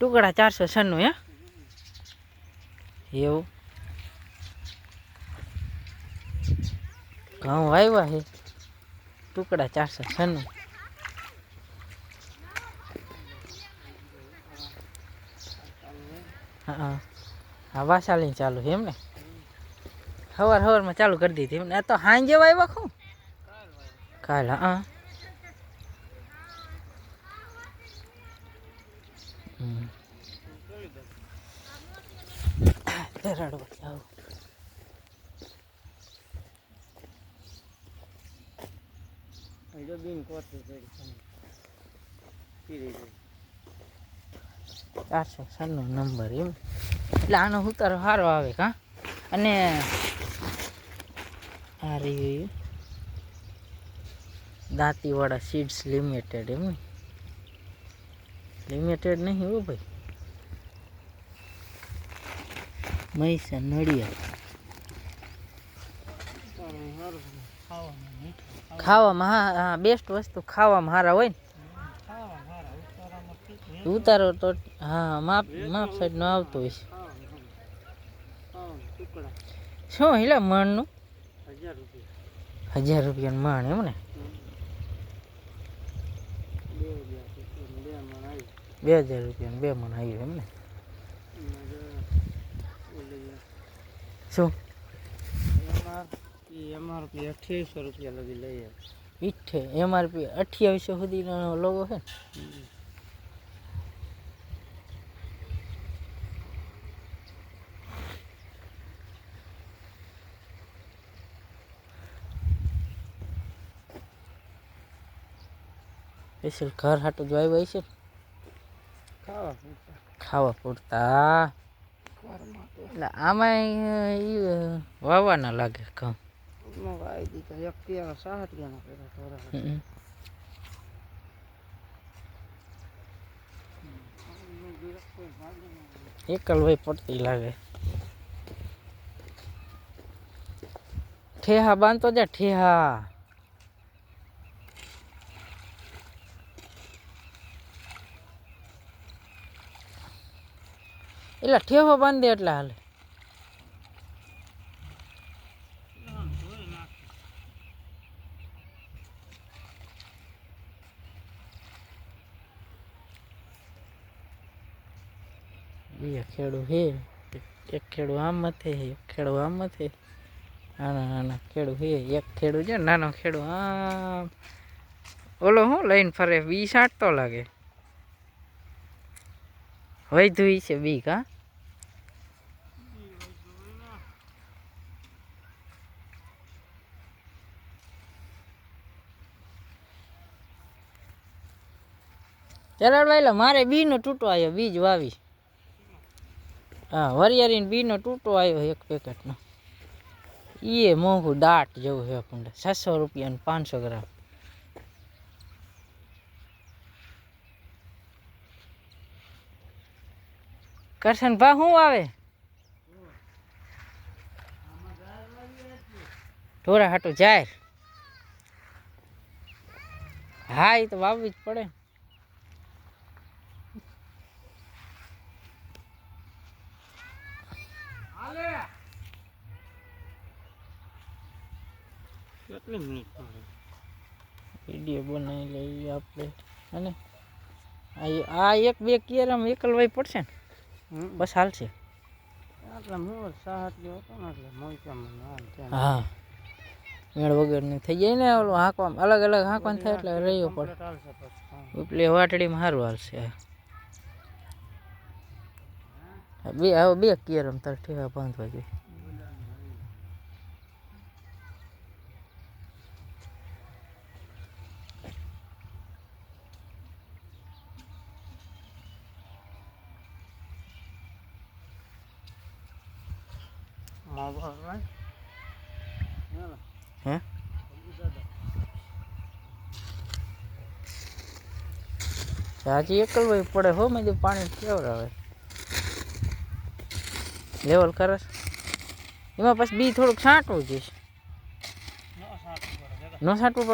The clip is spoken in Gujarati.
ટુકડા ચારસો છન્નું, હે? એવું? ઘઉં વાવ્યા છે? ટુકડા ચારસો છન્નું. હા હા. વાસાલી ચાલુ છે એમ ને? સવાર સવારમાં ચાલુ કરી દીધી એમને આ તો હાંજે વાવ્યા ખું? કાલ, હા. ધરાડવા જાવ ચારસો છન્નો નંબર એમ. એટલે આનો ઉતારો સારો આવે કા? અને આ રહ્યું દાંતીવાળા સીડ્સ લિમિટેડ એમ. લિમિટેડ નહીં હો ભાઈ. મહીસા નડિયાદ. ખાવામાં, હા હા બેસ્ટ વસ્તુ ખાવામાં હારા હોય ને. ઉતારો તો, હા, માપ માપ સાઈડ નો આવતો હોય છે. શું, હિલા, મણનું? હજાર રૂપિયાનું મણ, એમ ને? બે હજાર રૂપિયાનું બે મણ આવ્યું, એમ ને? શું એમઆરપી અઠ્યાવીસો રૂપિયા લગી લઈએ. ઈઠે એમઆરપી અઠ્યાવીસો સુધીનો લોગો છે ને? સ્પેશિયલ ઘર હાટું જોઈ છે ખાવા ખાવા પૂરતા. એટલે આમાં ઈ વાવવાના લાગે ઘઉં. વાવી દીધા એક પિયા સાત ગયા પેલા થોડા હમ. એકલ ભાઈ પડતી લાગે. ઠેહા બાંધતો જા, ઠેહા. એટલે ઠેવો બાંધે એટલે હાલે. બે ખેડૂ હે, એક ખેડૂ આમ મથે એક ખેડૂ આમ મથે નાના નાના ખેડૂ હે, એક ખેડૂ છે, નાનો ખેડૂ આમ. ઓલો હું લઈને ફરે બી સાંટતો લાગે. વૈધું છે બીક, હા? ચલાડવાયેલા મારે બીનો તૂટો આવ્યો, બીજ વાવી. હા, વરિયાળીને બીનો તૂટો આવ્યો એક પેકેટનો. એ મોંઘું દાટ જેવું છે આપણને છસો રૂપિયા પાંચસો ગ્રામ. કરશન ભા શું આવે? ઢોરા હાટું જાય. હા એ તો વાવવી જ પડે. કેટલી મિનિટ વીડિયો બનાવી લઈએ આપણે. અને આ એક બે કેરમ એકલવાય પડશે ને? બસ હાલશે એટલે હું સાત ગયો હતો ને એટલે મોઈકામાં હા. મેળ વગરની થઈ જાય ને ઓલું હાંકવામાં અલગ અલગ હાંકવાનું થાય એટલે રહ્યો પડે ઉપલી વાટડીમાં સારું હાલશે. બે હવે બે કેરમ તાર ઠેવા બંધ જોઈએ મોબાઈલ right? હા. હે હાજી એકલવાય પડે હો મેં કીધું પાણી કેવડાવે લેવલ કરે છે? એમાં પછી બી થોડુંક છાંટવું જોઈએ ન સાત પડે ન છાંટવું પડે